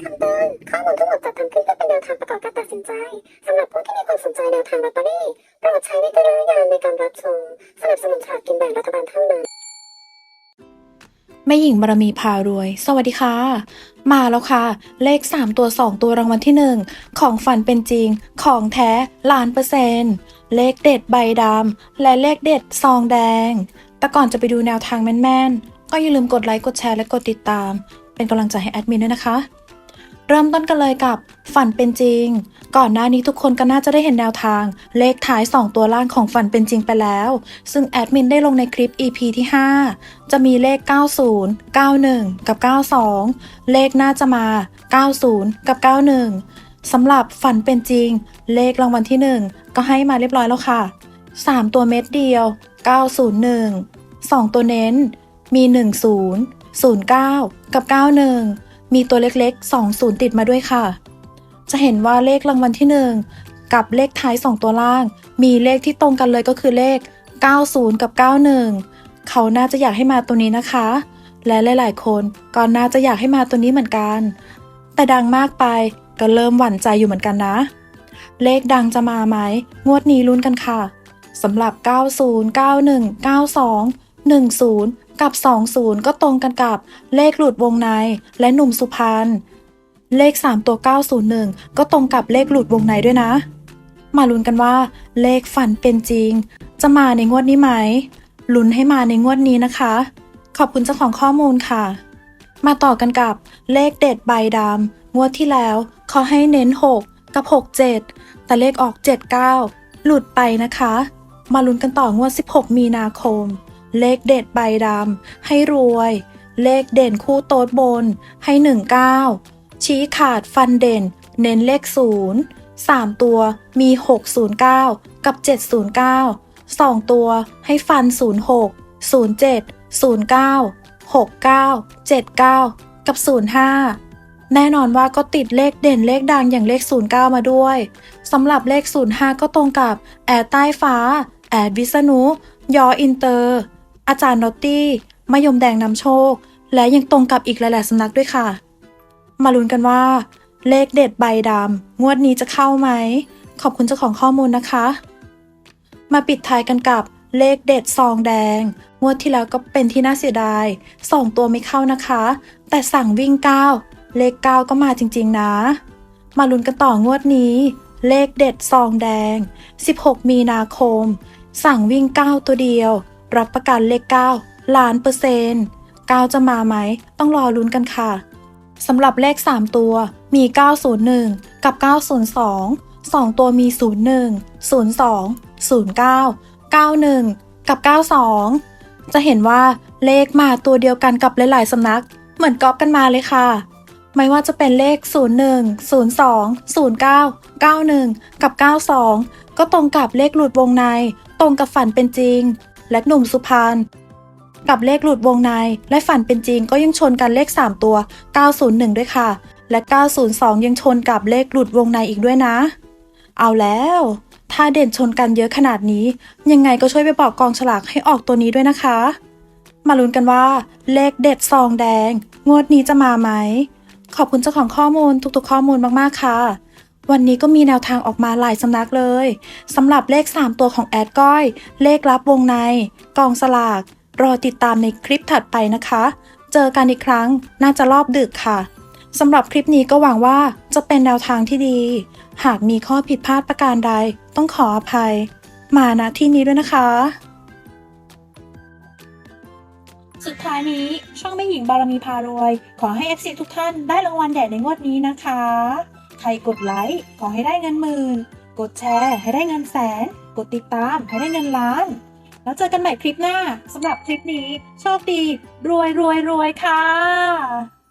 คำเตือนข้อมูลทั้งหมดจัดทำขึ้นเพื่อเป็นแนวทางประกอบการตัดสินใจสำหรับผู้ที่มีความสนใจแนวทางลอตเตอรี่โปรดใช้วิจารณญาณในการรับชมสนับสนุนฉลากกินแบ่งรัฐบาลเท่านั้นแม่หญิงบารมีพารวย สวัสดีค่ะ มาแล้วค่ะ เลข 3 ตัว 2 ตัวรางวัลที่ 1 ของฝันเป็นจริง ของแท้ล้านเปอร์เซ็นต์เลขเด็ดใบดำและเลขเด็ดซองแดง แต่ก่อนจะไปดูแนวทางแม่นๆ ก็อย่าลืมกดไลค์ กดแชร์และกดติดตาม เป็นกำลังใจให้แอดมินด้วยนะคะ เริ่มต้นกันเลยกับฝันเป็นจริง ก่อนหน้านี้ทุกคนก็น่าจะได้เห็นแนวทาง เลขท้าย 2 ตัวล่างของฝันเป็นจริงไปแล้ว ซึ่งแอดมินได้ลงในคลิป EP ที่ 5 จะมีเลข 90 91 กับ 92 เลขน่าจะมา 90 กับ 91 สำหรับฝันเป็นจริง เลขรางวัลที่ 1 ก็ให้มาเรียบร้อยแล้วค่ะ 3 ตัวเม็ดเดียว 901 2 ตัวเน้น มี 10 09 กับ 91 มีตัวเล็กๆ 20 ติดมาด้วยค่ะ จะเห็นว่าเลขรางวัลที่ 1 กับเลขท้าย 2 ตัวล่าง มีเลขที่ตรงกันเลยก็คือเลข 90 กับ 91 เขาน่าจะอยากให้มาตัวนี้นะคะ และหลายๆ คนก็น่าจะอยากให้มาตัวนี้เหมือนกัน แต่ดังมากไปก็เริ่มหวั่นใจอยู่เหมือนกันนะ เลขดังจะมาไหมงวดนี้ลุ้นกันค่ะสำหรับ 90 91 92 10 กับ 20 ก็ตรงกันกับเลขหลุดวงในและหนุ่มสุพรรณ เลข 3 ตัว 901 ก็ตรงกับเลขหลุดวงในด้วยนะ มาลุ้นกันว่าเลขฝันเป็นจริง จะมาในงวดนี้ไหม ลุ้นให้มาในงวดนี้นะคะ ขอบคุณเจ้าของข้อมูลค่ะ มาต่อกันกับเลขเด็ดใบดำงวดที่แล้วขาให้เน้น 6 กับ 67 แต่เลขออก 79 หลุดไปนะคะ มาลุ้นกันต่องวด 16 มีนาคม เลขเด็ดใบดำให้รวย เลขเด่นคู่โต๊ดบนให้19ชี้ขาดฟันเด่น เน้นเลข0 3ตัวมี609กับ709 2ตัวให้ฟัน06 07 09 69 79กับ05แน่นอนว่าก็ติดเลขเด่นเลขดังอย่างเลข 09 มาด้วยสำหรับเลข 05 ก็ตรงกับ แอดใต้ฟ้า แอดวิษณุยออินเตอร์ อาจารย์นอตตี้มายมแดงนำโชค และยังตรงกับอีกหลายๆสำนักด้วยค่ะ มาลุ้นกันว่า เลขเด็ดใบดำงวดนี้จะเข้าไหม ขอบคุณเจ้าของข้อมูลนะคะ มาปิดท้ายกันกับเลขเด็ดซองแดง งวดที่แล้วก็เป็นที่น่าเสียดายสองตัวไม่เข้านะคะ แต่สั่งวิ่ง 9 เลข 9 ก็มาจริง ๆ นะ มาลุ้นกันต่องวดนี้ เลขเด็ดซองแดง 16 มีนาคม สั่งวิ่ง 9 ตัวเดียว รับประกันเลข9ล้านเปอร์เซ็นต์9จะมาไหม ต้องรอลุ้นกันค่ะสำหรับเลข 3 ตัวมี 901 กับ 902 2 ตัวมี 01 02 09 91 กับ 92 จะเห็นว่าเลขมาตัวเดียวกันกับหลาย ๆ สำนัก เหมือนก๊อปกันมาเลยค่ะ ไม่ว่าจะเป็นเลข 01 02 09 91 กับ 92 ก็ตรงกับเลขหลุดวงใน ตรงกับฝันเป็นจริง และหนุ่มสุพรรณกับเลขหลุดวงใน และฝันเป็นจริงก็ยังชนกันเลข 3 ตัว 901 ด้วยค่ะ และ 902 ยังชนกับเลขหลุดวงในอีกด้วยนะ เอาแล้ว ถ้าเด่นชนกันเยอะขนาดนี้ ยังไงก็ช่วยไปบอกกองฉลากให้ออกตัวนี้ด้วยนะคะ มาลุ้นกันว่า เลขเด็ดซองแดง งวดนี้จะมาไหม ขอบคุณเจ้าของข้อมูลทุกๆข้อมูลมากๆค่ะ วันนี้ก็มีแนวทางออกมาหลายสำนักเลยสำหรับเลข 3 ตัวของแอดก้อย เลขลับวงใน กองสลาก รอติดตามในคลิปถัดไปนะคะ เจอกันอีกครั้งน่าจะรอบดึกค่ะสำหรับคลิปนี้ก็หวังว่าจะเป็นแนวทางที่ดี หากมีข้อผิดพลาดประการใด ต้องขออภัย มาณที่นี้ด้วยนะคะ สุดท้ายนี้ช่องแม่หญิงบารมีพารวย ขอให้ FC ทุกท่านได้รางวัลใหญ่ในงวดนี้นะคะ ใครกดไลค์ขอให้ได้เงินหมื่น กดแชร์ให้ได้เงินแสน กดติดตามให้ได้เงินล้าน แล้วเจอกันใหม่คลิปหน้าสำหรับคลิปนี้ โชคดี รวยรวยรวยค่ะ